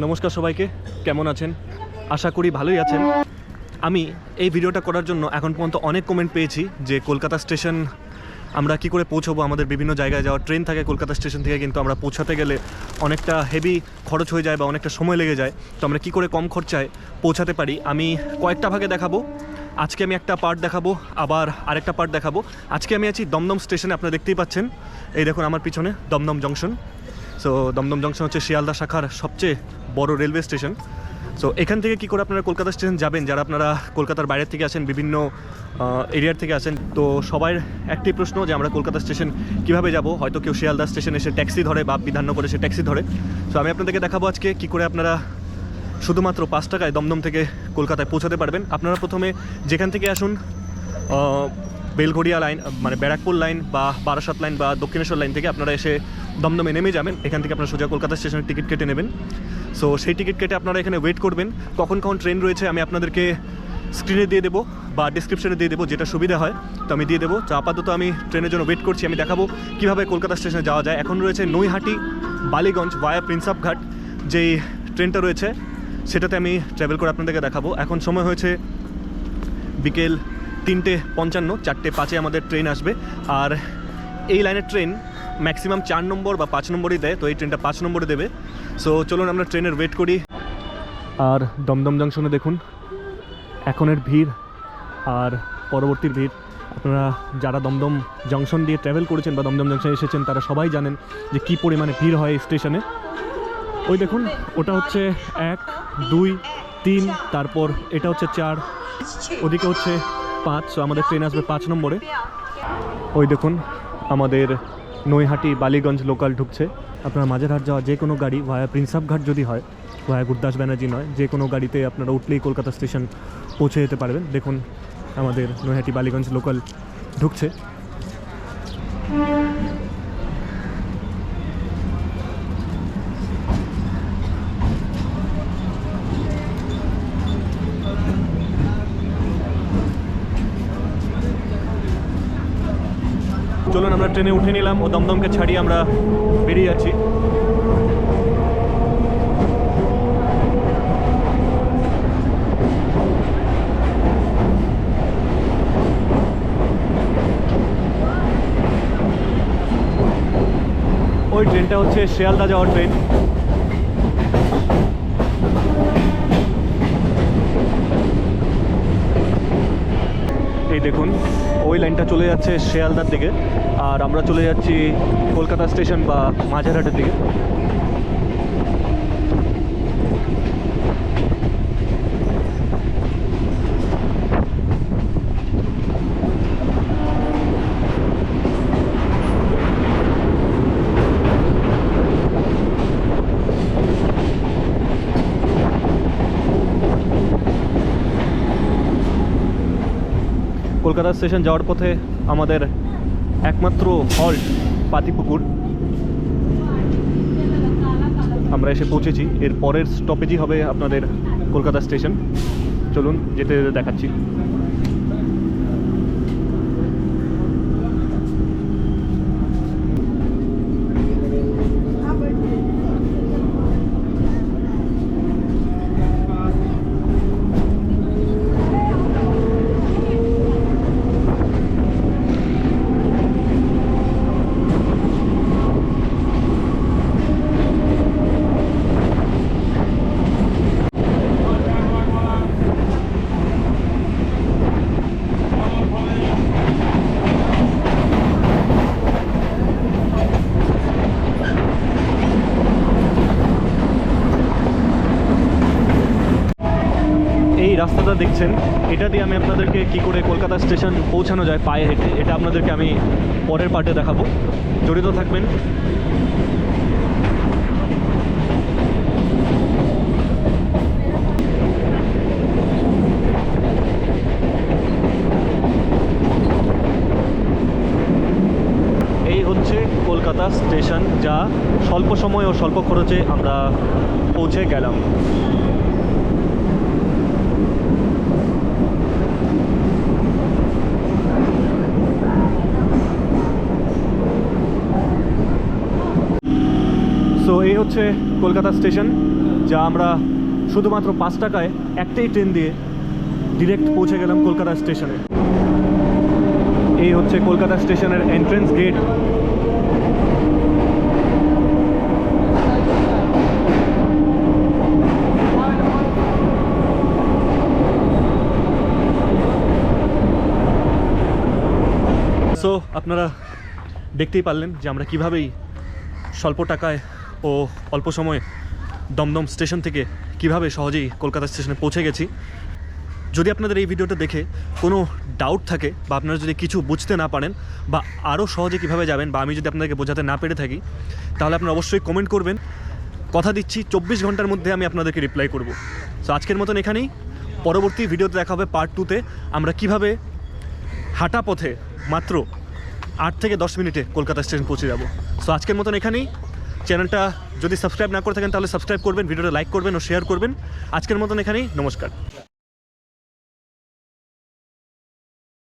নমস্কার সবাইকে। কেমন আছেন? আশা করি ভালোই আছেন। আমি এই ভিডিওটা করার জন্য এখন পর্যন্ত অনেক কমেন্ট পেয়েছি যে কলকাতা স্টেশন আমরা কি করে পৌঁছবো, আমাদের বিভিন্ন জায়গায় যাওয়ার ট্রেন থাকে কলকাতা স্টেশন থেকে, কিন্তু আমরা পৌঁছাতে গেলে অনেকটা হেভি খরচ হয়ে যায় বা অনেকটা সময় লেগে যায়। তো আমরা কি করে কম খরচায় পৌঁছাতে পারি? আমি কয়েকটা ভাগে দেখাবো। আজকে আমি একটা পার্ট দেখাবো, আবার আরেকটা পার্ট দেখাবো। আজকে আমি আছি দমদম স্টেশনে, আপনারা দেখতেই পাচ্ছেন। এই দেখুন আমার পিছনে Dum Dum junction so Dum Dum junction হচ্ছে শিয়ালদা শাখার সবচেয়ে বড় রেলওয়ে স্টেশন। সো এখান থেকে কি করে আপনারা কলকাতা স্টেশন যাবেন? যারা আপনারা কলকাতার বাইরে থেকে আসেন, বিভিন্ন এরিয়ার থেকে আসেন, তো সবার একটি প্রশ্ন যে আমরা কলকাতা স্টেশন কীভাবে যাব? হয়তো কেউ শিয়ালদা স্টেশন এসে ট্যাক্সি ধরে বা বিধাননগরে সে ট্যাক্সি ধরে। সো আমি আপনাদেরকে দেখাবো আজকে কি করে আপনারা শুধুমাত্র পাঁচ টাকায় দমদম থেকে কলকাতায় পৌঁছাতে পারবেন। আপনারা প্রথমে যেখান থেকে আসুন বেলঘড়িয়া লাইন মানে ব্যারাকপুর লাইন বা বারাসাত লাইন বা দক্ষিণেশ্বর লাইন থেকে আপনারা এসে দমদমে নেমে যাবেন। এখান থেকে আপনারা সোজা কলকাতা স্টেশনের টিকিট কেটে নেবেন। সো সেই টিকিট কেটে আপনারা এখানে ওয়েট করবেন। কখন কখন ট্রেন রয়েছে আমি আপনাদেরকে স্ক্রিনে দিয়ে দেবো বা ডিসক্রিপশনে দিয়ে দেবো যেটা সুবিধা হয়। তো আমি দিয়ে দেবো। তো আপাতত আমি ট্রেনের জন্য ওয়েট করছি। আমি দেখাবো কীভাবে কলকাতা স্টেশনে যাওয়া যায়। এখন রয়েছে নৈহাটি, বালিগঞ্জ ভায়া প্রিন্সাপ ঘাট। যেই ট্রেনটা রয়েছে, সেটাতে আমি ট্রাভেল করে আপনাদেরকে দেখাবো। এখন সময় হয়েছে বিকেল তিনটে পঞ্চান্ন, চারটে পাঁচে আমাদের ট্রেন আসবে। আর এই লাইনের ট্রেন ম্যাক্সিমাম চার নম্বর বা পাঁচ নম্বরই দেয়, তো এই ট্রেনটা পাঁচ নম্বরে দেবে। সো চলুন আমরা ট্রেনের ওয়েট করি। আর দমদম জংশনে দেখুন, এখনের ভিড় আর পরবর্তীর ভিড়। আপনারা যারা দমদম জংশন দিয়ে ট্রাভেল করেছেন বা দমদম জংশনে এসেছেন, তারা সবাই জানেন যে কী পরিমাণে ভিড় হয় স্টেশনে ওই দেখুন, ওটা হচ্ছে এক, দুই, তিন, তারপর এটা হচ্ছে চার, ওদিকে হচ্ছে পাঁচ সো আমাদের ট্রেন আসবে পাঁচ নম্বরে। ওই দেখুন, আমাদের নৈহাটি বালিগঞ্জ লোকাল ঢুকছে। আপনার মাঝেরহাট যাওয়া যে কোনো গাড়ি ভায়া প্রিন্সাপঘাট যদি হয় ভায়া গুরদাস ব্যানার্জি নয়, যে কোনো গাড়িতে আপনারা উঠলেই কলকাতা স্টেশন পৌঁছে যেতে পারবেন। দেখুন, আমাদের নৈহাটি বালিগঞ্জ লোকাল ঢুকছে চলুন আমরা ট্রেনে উঠে নিলাম ও দমদমকে ছাড়িয়ে আমরা বেরিয়ে যাচ্ছি। ওই ট্রেনটা হচ্ছে শিয়ালদা যাওয়ার ট্রেন। এই দেখুন, ওই লাইনটা চলে যাচ্ছে শেয়ালদার দিকে। আর আমরা চলে যাচ্ছি কলকাতা স্টেশন বা মাঝেরহাটের দিকে। কলকাতা স্টেশন যাওয়ার পথে আমাদের একমাত্র হল্ট পাতিপুকুর। আমরা এসে পৌঁছেছি। এর পরের স্টপেজই হবে আপনাদের কলকাতা স্টেশন। চলুন, যেতে যেতে দেখাচ্ছি। রাস্তাটা দেখছেন, এটা দিয়ে আমি আপনাদেরকে কি করে কলকাতা স্টেশন পৌঁছানো যায় পায়ে হেঁটে, এটা আপনাদেরকে আমি পরের পার্টে দেখাবো। জড়িত থাকবেন। এই হচ্ছে কলকাতা স্টেশন, যা স্বল্প সময় ও স্বল্প খরচে আমরা পৌঁছে গেলাম। সো এই হচ্ছে কলকাতা স্টেশন, যা আমরা শুধুমাত্র পাঁচ টাকায় একটাই ট্রেন দিয়ে ডিরেক্ট পৌঁছে গেলাম কলকাতা স্টেশনে। এই হচ্ছে কলকাতা স্টেশনের এন্ট্রেন্স গেট সো আপনারা দেখতেই পারলেন যে আমরা কীভাবেই স্বল্প টাকায় ও অল্প সময়ে দমদম স্টেশন থেকে কীভাবে সহজেই কলকাতা স্টেশনে পৌঁছে গেছি। যদি আপনাদের এই ভিডিওটা দেখে কোনো ডাউট থাকে বা আপনারা যদি কিছু বুঝতে না পারেন বা আরও সহজে কীভাবে যাবেন বা আমি যদি আপনাদেরকে বোঝাতে না পেরে থাকি, তাহলে আপনারা অবশ্যই কমেন্ট করবেন। কথা দিচ্ছি, চব্বিশ ঘণ্টার মধ্যে আমি আপনাদেরকে রিপ্লাই করব। সো আজকের মতন এখানেই। পরবর্তী ভিডিওতে দেখা হবে পার্ট টুতে আমরা কীভাবে হাঁটা পথে মাত্র আট থেকে দশ মিনিটে কলকাতা স্টেশন পৌঁছে যাব। সো আজকের মতন এখানেই। চ্যানেলটা যদি সাবস্ক্রাইব না করে থাকেন, তাহলে সাবস্ক্রাইব করবেন, ভিডিওটা লাইক করবেন ও শেয়ার করবেন। আজকের মতন এখানেই, নমস্কার।